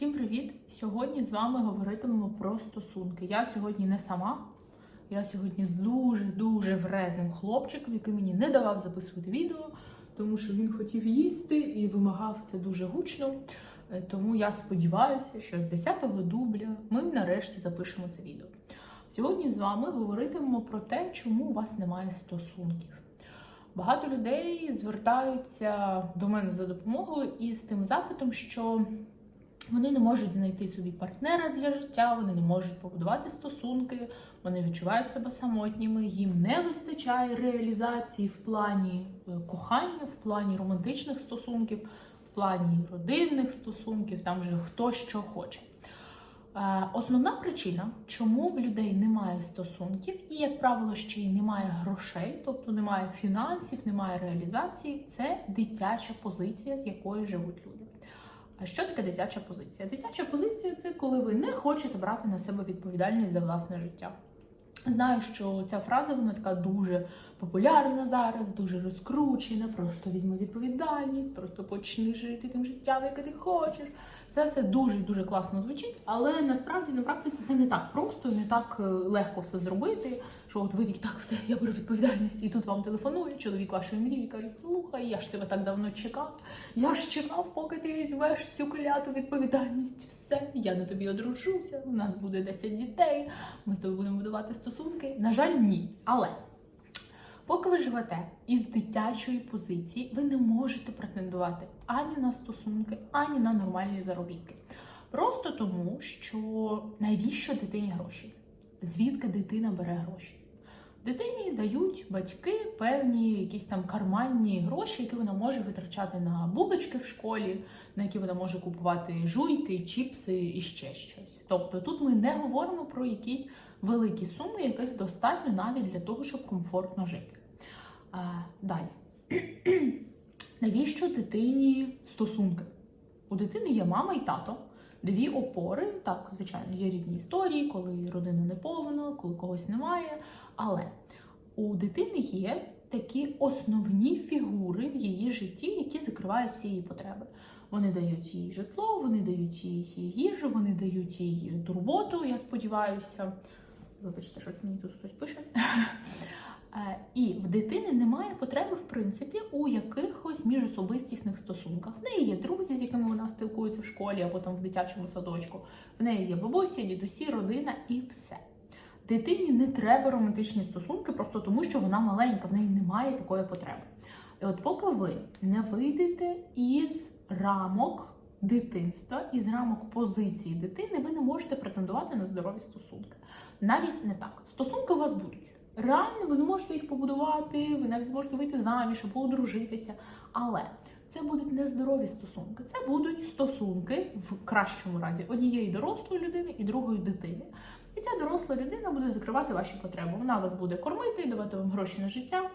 Всім привіт! Сьогодні з вами говоритимемо про стосунки. Я сьогодні не сама. Я сьогодні з дуже-дуже вредним хлопчиком, який мені не давав записувати відео, тому що він хотів їсти і вимагав це дуже гучно. Е, Тому я сподіваюся, що з 10-го дубля ми нарешті запишемо це відео. Сьогодні з вами говоритимемо про те, чому у вас немає стосунків. Багато людей звертаються до мене за допомогою із тим запитом, що вони не можуть знайти собі партнера для життя, вони не можуть побудувати стосунки, вони відчувають себе самотніми, їм не вистачає реалізації в плані е, кохання, в плані романтичних стосунків, в плані родинних стосунків, там вже хто що хоче. Е, Основна причина, чому в людей немає стосунків, і, як правило, ще й немає грошей, тобто немає фінансів, немає реалізації, це дитяча позиція, з якою живуть люди. А що таке дитяча позиція? Дитяча позиція це коли ви не хочете брати на себе відповідальність за власне життя. Знаю, що ця фраза вона така дуже популярна зараз, дуже розкручена. Просто візьми відповідальність, просто почни жити тим життям, яке ти хочеш. Це все дуже дуже класно звучить, але насправді на практиці це не так просто не так е, легко все зробити. Що от ви так, все, я беру відповідальність, і тут вам телефонує чоловік вашої мрії каже: Слухай, я ж тебе так давно чекав. Я ж чекав, поки ти візьмеш цю кляту відповідальність. Все, я на тобі одружуся. У нас буде 10 дітей. Ми з тобою будемо будувати стосунки. На жаль, ні. Але поки ви живете із дитячої позиції, ви не можете претендувати ані на стосунки, ані на нормальні заробітки. Просто тому, що навіщо дитині гроші? Звідки дитина бере гроші? Дитині дають батьки певні якісь там карманні гроші, які вона може витрачати на булочки в школі, на які вона може купувати жуйки, чіпси і ще щось. Тобто тут ми не говоримо про якісь великі суми, яких достатньо навіть для того, щоб комфортно жити. Далі. Навіщо дитині стосунки? У дитини є мама і тато, дві опори. Так, звичайно, є різні історії, коли родина не повна, коли когось немає. Але у дитини є такі основні фігури в її житті, які закривають всі її потреби. Вони дають їй житло, вони дають їй їжу, вони дають їй турботу, я сподіваюся. Вибачте, що мені тут хтось пише. Е, І в дитини немає потреби, в принципі, у якихось міжособистісних стосунках. В неї є друзі, з якими вона спілкується в школі або там в дитячому садочку. В неї є бабусі, дідусі, родина і все. Дитині не треба романтичні стосунки, просто тому що вона маленька, в неї немає такої потреби. І от поки ви не вийдете із рамок дитинства, із рамок позиції дитини, ви не можете претендувати на здорові стосунки. Навіть не так. Стосунки у вас будуть. Реально, ви зможете їх побудувати, ви навіть зможете вийти заміж або одружитися. Але це будуть нездорові стосунки. Це будуть стосунки в кращому разі однієї дорослої людини і другої дитини. І ця доросла людина буде закривати ваші потреби. Вона вас буде кормити, давати вам гроші на життя.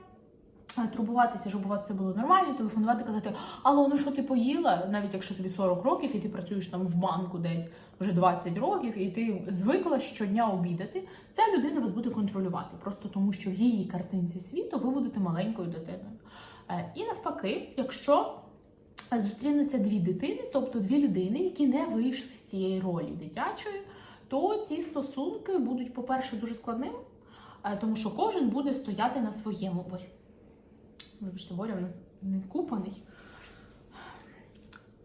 Турбуватися, щоб у вас це було нормально, телефонувати, казати, алло, ну що ти поїла, навіть якщо тобі 40 років і ти працюєш там в банку десь вже 20 років, і ти звикла щодня обідати, ця людина вас буде контролювати, просто тому що в її картинці світу ви будете маленькою дитиною. Е, І навпаки, якщо зустрінуться дві дитини, тобто дві людини, які не вийшли з цієї ролі дитячої, то ці стосунки будуть, по-перше, дуже складними, е, тому що кожен буде стояти на своєму. Ой, Вибачте, Боря в нас не купаний.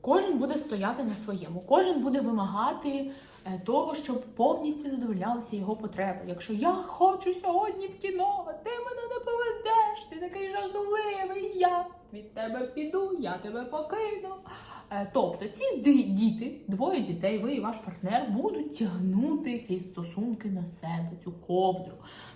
Кожен буде стояти на своєму, кожен буде вимагати е, того, щоб повністю задовольнялися його потреби. Якщо я хочу сьогодні в кіно, а ти мене не поведеш, ти такий жадливий, я від тебе піду, я тебе покину. Е, Тобто ці діти, двоє дітей, ви і ваш партнер будуть тягнути ці стосунки на себе, цю ковдру.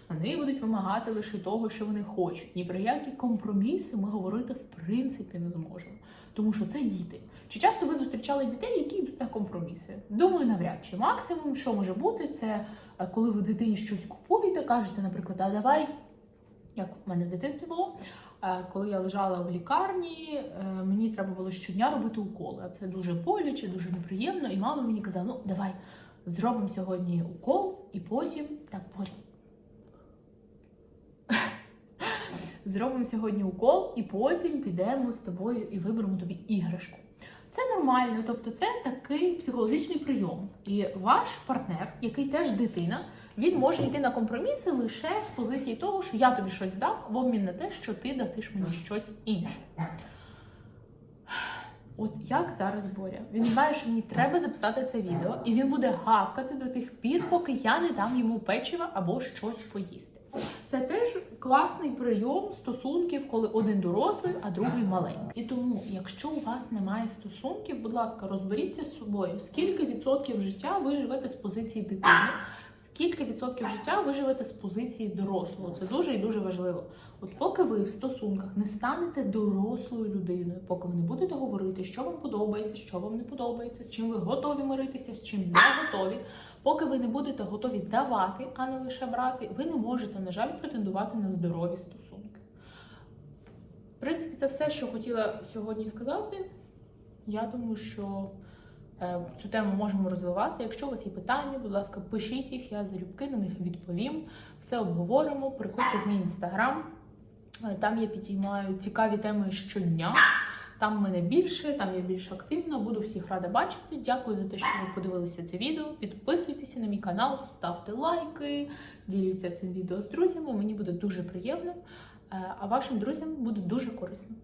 Вони будуть вимагати лише того, що вони хочуть. Ні про які компроміси ми говорити в принципі не зможемо, тому що це діти. Чи часто ви зустрічали дітей, які йдуть на компроміси? Думаю, навряд чи максимум, що може бути, це е, коли ви дитині щось купуєте, кажете, наприклад, а давай, як в мене в дитинстві було. Е, Коли я лежала в лікарні, е, мені треба було щодня робити уколи. А це дуже боляче, дуже неприємно. І мама мені казала: ну давай зробимо сьогодні укол, і потім так потім. Зробимо сьогодні укол, і потім підемо з тобою і виберемо тобі іграшку. Нормально, тобто це такий психологічний прийом. І ваш партнер, який теж дитина, він може йти на компроміси лише з позиції того, що я тобі щось дав в обмін на те, що ти дасиш мені щось інше. От як зараз Боря? Він знає, що мені треба записати це відео, і він буде гавкати до тих пір, поки я не дам йому печива або щось поїсти. Це теж класний прийом стосунків, коли один дорослий, а другий маленький. І тому, якщо у вас немає стосунків, будь ласка, розберіться з собою, скільки відсотків життя ви живете з позиції дитини, скільки відсотків життя ви живете з позиції дорослого. Це дуже і дуже важливо. От поки ви в стосунках не станете дорослою людиною, поки ви не будете говорити, що вам подобається, що вам не подобається, з чим ви готові миритися, з чим не готові. Поки ви не будете готові давати, а не лише брати, ви не можете, на жаль, претендувати на здорові стосунки. В принципі, це все, що хотіла сьогодні сказати. Я думаю, що е, цю тему можемо розвивати. Якщо у вас є питання, будь ласка, пишіть їх, я залюбки на них відповім. Все обговоримо. Приходьте в мій інстаграм. Е, Там я підіймаю цікаві теми щодня. Там мене більше, там я більш активна. Буду всіх рада бачити. Дякую за те, що ви подивилися це відео. Підписуйтеся на мій канал, ставте лайки, діліться цим відео з друзями. Мені буде дуже приємно, е, а вашим друзям буде дуже корисно.